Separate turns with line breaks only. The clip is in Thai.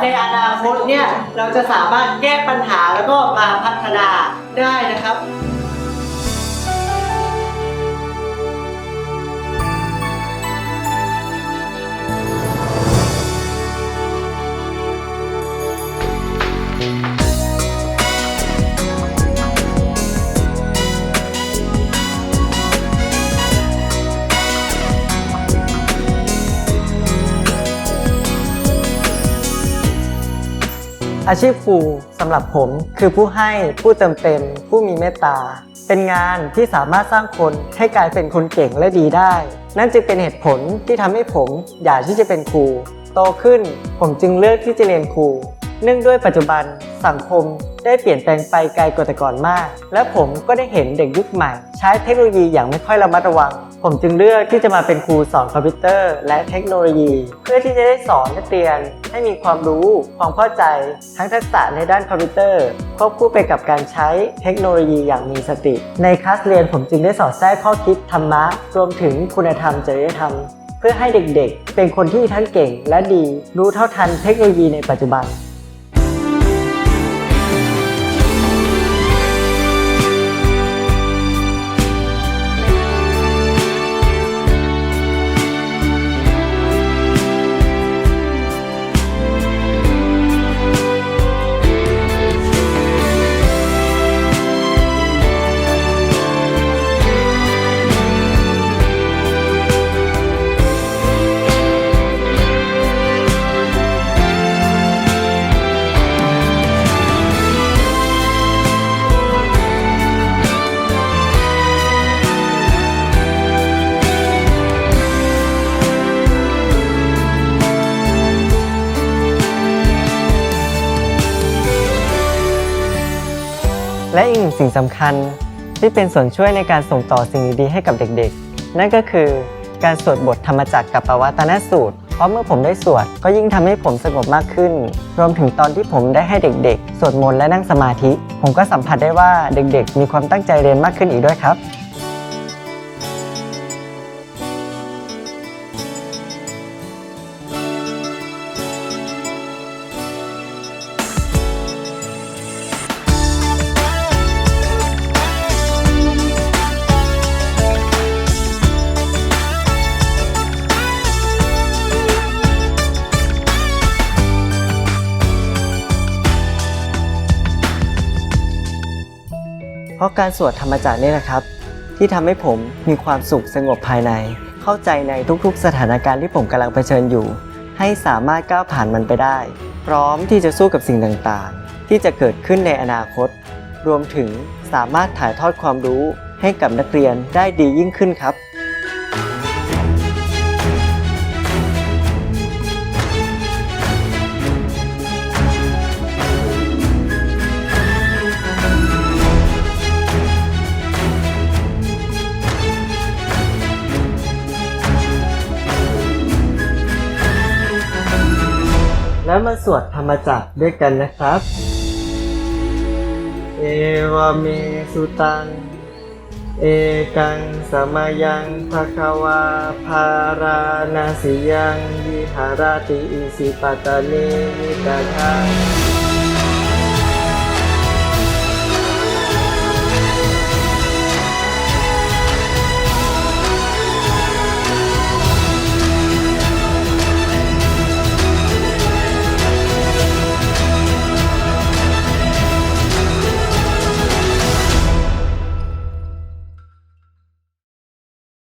ในอนาคตเนี่ยเราจะสามารถแก้ปัญหาแล้วก็มาพัฒนาได้นะครับ อาชีพครูสำหรับผมคือผู้ให้ผู้เติมเต็ม ผู้มีเมตตา เป็นงานที่สามารถสร้างคนให้กลายเป็นคนเก่งและดีได้ นั่นจึงเป็นเหตุผลที่ทำให้ผมอยากที่จะเป็นครู โตขึ้นผมจึงเลือกที่จะเรียนครู เนื่องด้วยปัจจุบันสังคมได้เปลี่ยนแปลงไปไกลกว่าแต่ก่อนมาก และผมก็ได้เห็นเด็กยุคใหม่ ใช้เทคโนโลยีอย่างไม่ค่อยระมัดระวัง ผมจึงเลือกที่จะมาเป็นครูสอนคอมพิวเตอร์ และเทคโนโลยี เพื่อที่จะได้สอนนักเรียน ให้มีความรู้ความเข้าใจ ทั้งทักษะในด้านคอมพิวเตอร์ควบคู่ไปกับการใช้เทคโนโลยีอย่างมีสติ ในคลาสเรียนผมจึงได้สอดแทรกข้อคิดธรรมะรวมถึงคุณธรรมจริยธรรม เพื่อให้เด็กๆ เป็นคนที่ทั้งเก่งและดีรู้เท่าทันเทคโนโลยีในปัจจุบัน และอีกหนึ่งสิ่งสำคัญที่เป็นส่วนช่วยในการส่งต่อสิ่งดีๆให้กับเด็กๆ นั่นก็คือการสวดบทธรรมจักรกับปวัตนสูตร เพราะเมื่อผมได้สวดก็ยิ่งทำให้ผมสงบมากขึ้น รวมถึงตอนที่ผมได้ให้เด็กๆ สวดมนต์และนั่งสมาธิ ผมก็สัมผัสได้ว่าเด็กๆ มีความตั้งใจเรียนมากขึ้นอีกด้วยครับ ราะการสวดธรรมจักรนี่นะครับ ที่ทำให้ผมมีความสุขสงบภายใน เข้าใจในทุกๆ สถานการณ์ที่ผมกำลังเผชิญอยู่ ให้สามารถก้าวผ่านมันไปได้ พร้อมที่จะสู้กับสิ่งต่างๆ ที่จะเกิดขึ้นในอนาคต รวมถึงสามารถถ่ายทอดความรู้ให้กับนักเรียนได้ดียิ่งขึ้นครับ แล้วมาสวดธรรมจักรด้วยกันนะครับ เอวเมสุตัง เอกังสมายังภะคะวาภาราณาสิยังยิหารติอิสิปตะเนมิตาทัง